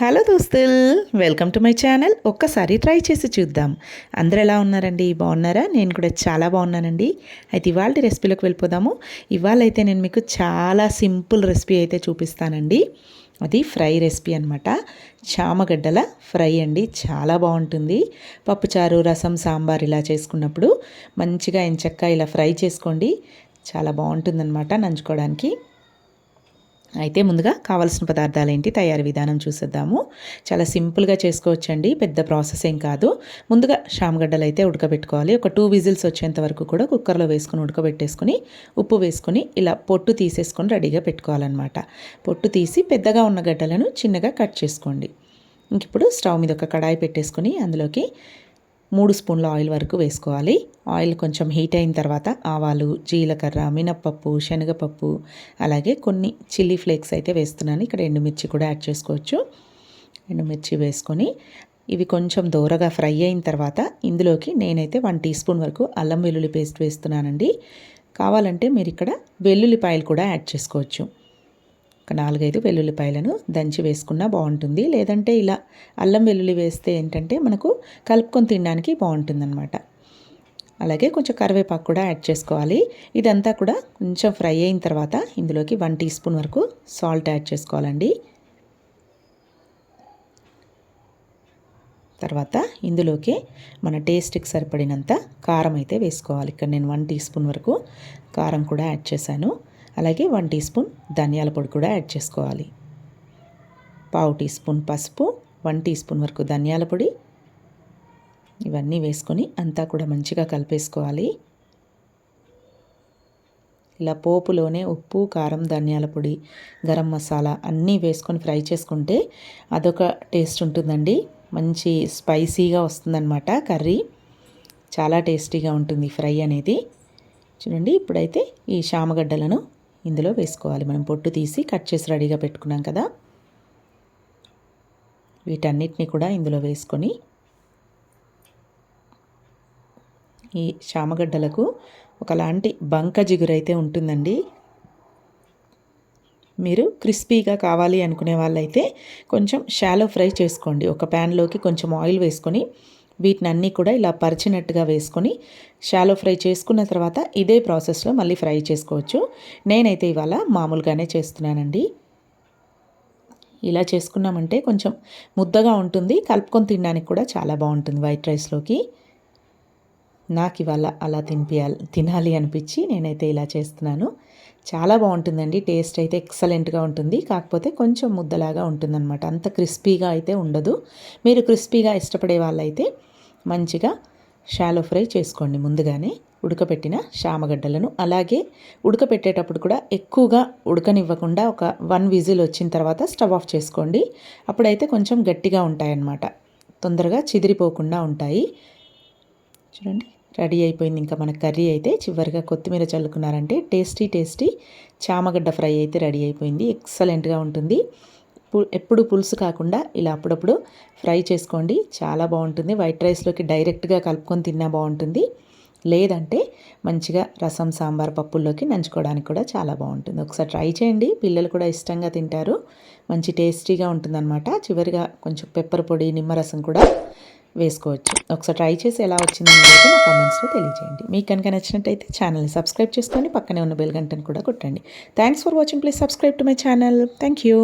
Hello దోస్తుల్ welcome to my channel. ఒక్కసారి try చేసి చూద్దాం. అందరు ఎలా ఉన్నారండి? బాగున్నారా? నేను కూడా చాలా బాగున్నానండి. అయితే ఇవాళ రెసిపీలోకి వెళ్ళిపోదాము. ఇవాళ అయితే నేను మీకు చాలా సింపుల్ రెసిపీ అయితే చూపిస్తానండి. అది ఫ్రై రెసిపీ అనమాట చామగడ్డల ఫ్రై అండి. చాలా బాగుంటుంది. పప్పుచారు రసం సాంబార్ ఇలా చేసుకున్నప్పుడు మంచిగా ఎంచక్క ఇలా ఫ్రై చేసుకోండి. చాలా బాగుంటుందన్నమాట నంచుకోవడానికి. అయితే ముందుగా కావాల్సిన పదార్థాలు ఏంటి తయారీ విధానం చూసేద్దాము. చాలా సింపుల్గా చేసుకోవచ్చండి. పెద్ద ప్రాసెస్ ఏం కాదు. ముందుగా షామగడ్డలు అయితే ఉడకబెట్టుకోవాలి. ఒక టూ విజిల్స్ వచ్చేంత వరకు కూడా కుక్కర్లో వేసుకుని ఉడకబెట్టేసుకొని ఉప్పు వేసుకొని ఇలా పొట్టు తీసేసుకొని రెడీగా పెట్టుకోవాలన్నమాట. పొట్టు తీసి పెద్దగా ఉన్న గడ్డలను చిన్నగా కట్ చేసుకోండి. ఇంక ఇప్పుడు స్టవ్ మీద ఒక కడాయి పెట్టేసుకొని అందులోకి మూడు స్పూన్ల ఆయిల్ వరకు వేసుకోవాలి. ఆయిల్ కొంచెం హీట్ అయిన తర్వాత ఆవాలు జీలకర్ర మినప్పప్పు శనగపప్పు అలాగే కొన్ని చిల్లీ ఫ్లేక్స్ అయితే వేస్తున్నాను. ఇక్కడ ఎండుమిర్చి కూడా యాడ్ చేసుకోవచ్చు. ఎండుమిర్చి వేసుకొని ఇవి కొంచెం దూరగా ఫ్రై అయిన తర్వాత ఇందులోకి నేనైతే వన్ టీ స్పూన్ వరకు అల్లం వెల్లుల్లి పేస్ట్ వేస్తున్నానండి. కావాలంటే మీరు ఇక్కడ వెల్లుల్లిపాయలు కూడా యాడ్ చేసుకోవచ్చు. ఒక నాలుగైదు వెల్లుల్లిపాయలను దంచి వేసుకున్నా బాగుంటుంది. లేదంటే ఇలా అల్లం వెల్లుల్లి వేస్తే ఏంటంటే మనకు కలుపుకొని తినడానికి బాగుంటుందన్నమాట. అలాగే కొంచెం కరివేపాకు కూడా యాడ్ చేసుకోవాలి. ఇదంతా కూడా కొంచెం ఫ్రై అయిన తర్వాత ఇందులోకి వన్ టీ స్పూన్ వరకు సాల్ట్ యాడ్ చేసుకోవాలండి. తర్వాత ఇందులోకి మన టేస్ట్కి సరిపడినంత కారం అయితే వేసుకోవాలి. ఇక్కడ నేను వన్ టీ స్పూన్ వరకు కారం కూడా యాడ్ చేశాను. అలాగే వన్ టీ స్పూన్ ధనియాల పొడి కూడా యాడ్ చేసుకోవాలి. పావు టీ స్పూన్ పసుపు వన్ టీ స్పూన్ వరకు ధనియాల పొడి. ఇవన్నీ వేసుకొని అంతా కూడా మంచిగా కలిపేసుకోవాలి. ఇలా పోపులోనే ఉప్పు కారం ధనియాల పొడి గరం మసాలా అన్నీ వేసుకొని ఫ్రై చేసుకుంటే అదొక టేస్ట్ ఉంటుందండి. మంచి స్పైసీగా వస్తుందన్నమాట కర్రీ. చాలా టేస్టీగా ఉంటుంది ఫ్రై అనేది. చూడండి ఇప్పుడైతే ఈ శామగడ్డలను ఇందులో వేసుకోవాలి. మనం పొట్టు తీసి కట్ చేసి రెడీగా పెట్టుకున్నాం కదా. వీటన్నిటిని కూడా ఇందులో వేసుకొని ఈ చామగడ్డలకు ఒకలాంటి బంక జిగురైతే ఉంటుందండి. మీరు క్రిస్పీగా కావాలి అనుకునే వాళ్ళైతే కొంచెం షాలో ఫ్రై చేసుకోండి. ఒక ప్యాన్లోకి కొంచెం ఆయిల్ వేసుకొని వీటిని అన్నీ కూడా ఇలా పరిచినట్టుగా వేసుకొని షాలో ఫ్రై చేసుకున్న తర్వాత ఇదే ప్రాసెస్లో మళ్ళీ ఫ్రై చేసుకోవచ్చు. నేనైతే ఇవాళ మామూలుగానే చేస్తున్నానండి. ఇలా చేసుకున్నామంటే కొంచెం ముద్దగా ఉంటుంది. కలుపుకొని తినడానికి కూడా చాలా బాగుంటుంది వైట్ రైస్లోకి. నాకు ఇవాళ అలా తినిపించాలి తినాలి అనిపించి నేనైతే ఇలా చేస్తున్నాను. చాలా బాగుంటుందండి. టేస్ట్ అయితే ఎక్సలెంట్గా ఉంటుంది. కాకపోతే కొంచెం ముద్దలాగా ఉంటుందన్నమాట. అంత క్రిస్పీగా అయితే ఉండదు. మీరు క్రిస్పీగా ఇష్టపడే వాళ్ళైతే మంచిగా షాలో ఫ్రై చేసుకోండి ముందుగానే. ఉడకపెట్టిన శామగడ్డలను అలాగే ఉడకపెట్టేటప్పుడు కూడా ఎక్కువగా ఉడకనివ్వకుండా ఒక వన్ విజిల్ వచ్చిన తర్వాత స్టవ్ ఆఫ్ చేసుకోండి. అప్పుడైతే కొంచెం గట్టిగా ఉంటాయన్నమాట. తొందరగా చిదిరిపోకుండా ఉంటాయి. చూడండి. రెడీ అయిపోయింది ఇంకా మన కర్రీ అయితే. చివరిగా కొత్తిమీర చల్లుకున్నారంటే టేస్టీ టేస్టీ చామగడ్డ ఫ్రై అయితే రెడీ అయిపోయింది. ఎక్సలెంట్గా ఉంటుంది. ఎప్పుడు పులుసు కాకుండా ఇలా అప్పుడప్పుడు ఫ్రై చేసుకోండి. చాలా బాగుంటుంది. వైట్ రైస్లోకి డైరెక్ట్గా కలుపుకొని తిన్నా బాగుంటుంది. లేదంటే మంచిగా రసం సాంబార్ పప్పుల్లోకి నంచుకోవడానికి కూడా చాలా బాగుంటుంది. ఒకసారి ట్రై చేయండి. పిల్లలు కూడా ఇష్టంగా తింటారు. మంచి టేస్టీగా ఉంటుందన్నమాట. చివరిగా కొంచెం పెప్పర్ పొడి నిమ్మరసం కూడా వేసుకోవచ్చు. ఒకసారి ట్రై చేసి ఎలా వచ్చిందని అయితే నా కామెంట్స్లో తెలియజేయండి. మీకు కనుక నచ్చినట్టయితే ఛానల్ని సబ్స్క్రైబ్ చేసుకొని పక్కనే ఉన్న బెల్ గంటను కూడా కొట్టండి. Thanks for watching please subscribe to my channel thank you